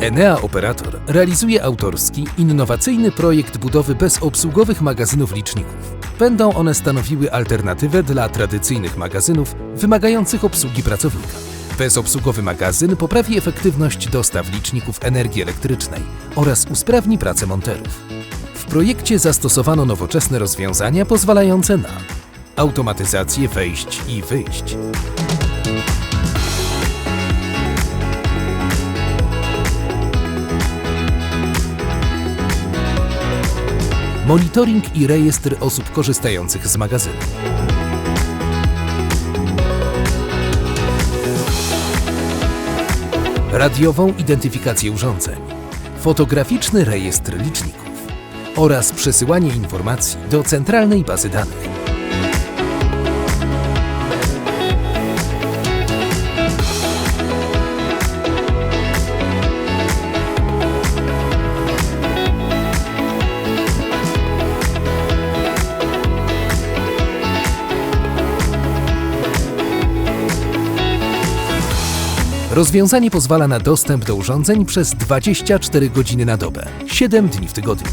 Enea Operator realizuje autorski, innowacyjny projekt budowy bezobsługowych magazynów liczników. Będą one stanowiły alternatywę dla tradycyjnych magazynów wymagających obsługi pracownika. Bezobsługowy magazyn poprawi efektywność dostaw liczników energii elektrycznej oraz usprawni pracę monterów. W projekcie zastosowano nowoczesne rozwiązania pozwalające na automatyzację wejść i wyjść, monitoring i rejestr osób korzystających z magazynu. Radiową identyfikację urządzeń, fotograficzny rejestr liczników oraz przesyłanie informacji do centralnej bazy danych. Rozwiązanie pozwala na dostęp do urządzeń przez 24 godziny na dobę, 7 dni w tygodniu.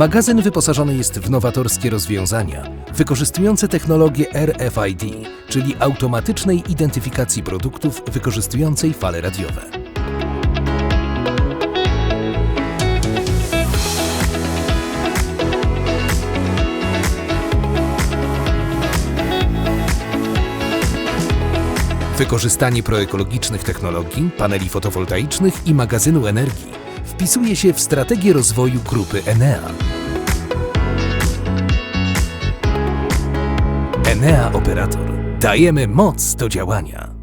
Magazyn wyposażony jest w nowatorskie rozwiązania wykorzystujące technologię RFID, czyli automatycznej identyfikacji produktów wykorzystującej fale radiowe. Wykorzystanie proekologicznych technologii, paneli fotowoltaicznych i magazynu energii wpisuje się w strategię rozwoju grupy Enea. Enea Operator. Dajemy moc do działania.